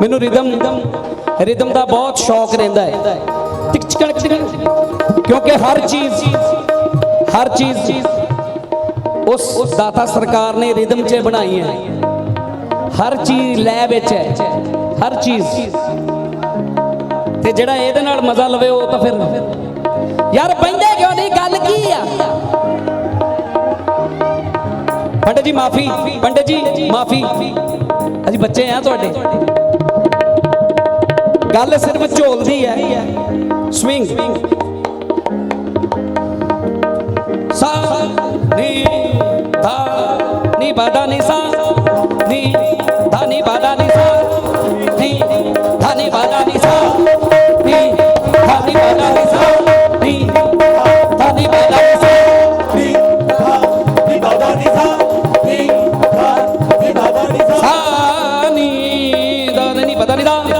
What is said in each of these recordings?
ਮੈਨੂੰ rhythm rhythm ਦਾ ਬਹੁਤ ਸ਼ੌਕ ਰਹਿੰਦਾ ਹੈ। ਟਿਕ ਟਿਕ ਟਿਕ ਕਿਉਂਕਿ ਹਰ ਚੀਜ਼ ਹਰ ਚੀਜ਼, ਉਸ ਦਾਤਾ ਸਰਕਾਰ ਨੇ ਰਿਦਮ 'ਚ ਬਣਾਈ ਹੈ। ਹਰ ਚੀਜ਼ ਲੈ ਵਿੱਚ ਹੈ, ਹਰ ਚੀਜ਼। ਤੇ ਜਿਹੜਾ ਇਹਦੇ ਨਾਲ ਮਜ਼ਾ ਲਵੇ ਉਹ ਤਾਂ ਫਿਰ ਯਾਰ ਬੈਂਦੇ ਕਿਉਂ ਨਹੀਂ? ਗੱਲ ਕੀ ਆ? ਪੰਡਤ ਜੀ, ਮਾਫੀ, ਪੰਡਤ ਜੀ, ਮਾਫੀ। ਅਸੀਂ ਬੱਚੇ ਆ ਤੁਹਾਡੇ। ਗੱਲ ਸਿਰਫ ਝੋਲਦੀ ਹੈ। ਸਵਿੰਗ ਸਾ ਨੀ ਧਾ ਨੀ ਬਾਦਾ ਨੀ ਸਾ ਨੀ ਧਾ ਨੀ ਬਾਦਾ ਨੀ ਸਾ ਨੀ ਧਾ ਨੀ ਬਾਦਾ ਨੀ ਸਾ ਨੀ ਧਾ ਨੀ ਬਾਦਾ ਨੀ ਸਾ ਨੀ ਧਾ ਨੀ ਬਾਦਾ ਨੀ ਸਾ ਸਾ ਨੀ ਦਾ ਨੀ ਪਤਾ ਨੀ ਦਾ ਨੀ ਪਤਾ ਨੀ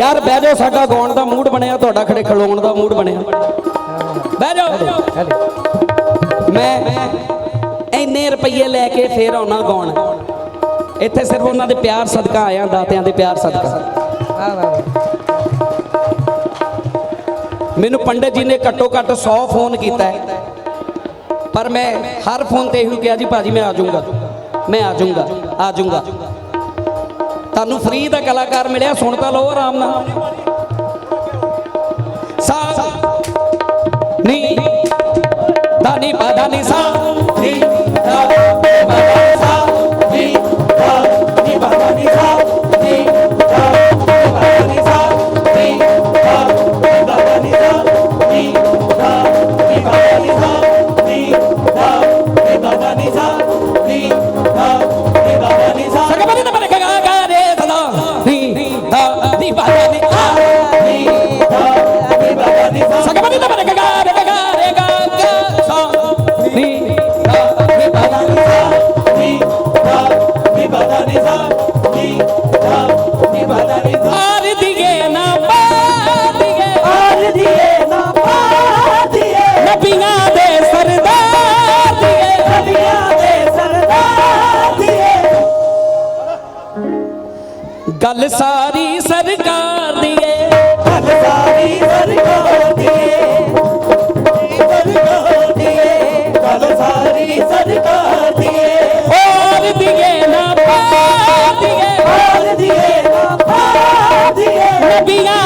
ਯਾਰ ਬਹਿ ਜਾਓ ਸਾਡਾ ਗਾਉਣ ਦਾ ਮੂਡ ਬਣਿਆ ਤੁਹਾਡਾ ਖੜੇ ਖਲੋਣ ਦਾ ਮੂਡ ਬਣਿਆ। ਬਹਿ ਜਾਓ। ਮੈਂ ਇੰਨੇ ਰੁਪਏ ਲੈ ਕੇ ਫੇਰ ਆਉਣਾ ਗਾਉਣ। ਇੱਥੇ ਸਿਰਫ ਉਹਨਾਂ ਦੇ ਪਿਆਰ ਸਦਕਾ ਆਇਆ ਦਾਤਿਆਂ ਦੇ ਪਿਆਰ ਸਦਕਾ। ਮੈਨੂੰ ਪੰਡਤ ਜੀ ਨੇ ਘੱਟੋ ਘੱਟ 100 ਫੋਨ ਕੀਤਾ ਹੈ। ਪਰ ਮੈਂ ਹਰ ਫੋਨ ਤੇ ਇਹੋ ਕਿਹਾ ਜੀ ਭਾਜੀ ਮੈਂ ਆ ਜਾਊਂਗਾ। ਮੈਂ ਆ ਜਾਊਂਗਾ ਆ ਜਾਊਂਗਾ। ਤੁਹਾਨੂੰ ਫ੍ਰੀ ਦਾ ਕਲਾਕਾਰ ਮਿਲਿਆ, ਸੁਣ ਤਾਂ ਲਓ ਆਰਾਮ ਨਾਲ। ਸਾ ਨੀ। ਦਾ ਪਾ ਦਾ ਸਾ ਗੱਲ ਸਾਰੀ ਸਰਕਾਰ ਦੀ ਏ। ਗੱਲ ਸਾਰੀ ਸਰਕਾਰ ਦੀ ਏ। ਸਰਕਾਰ ਦੀ ਏ ਗੱਲ ਸਾਰੀ ਸਰਕਾਰ ਦੀ ਏ। ਹੋਰ ਦੀਏ ਨਾ ਪਾ ਦੀਏ। ਹੋਰ ਦੀਏ ਨਾ ਪਾ ਦੀਏ। ਨਬੀਆਂ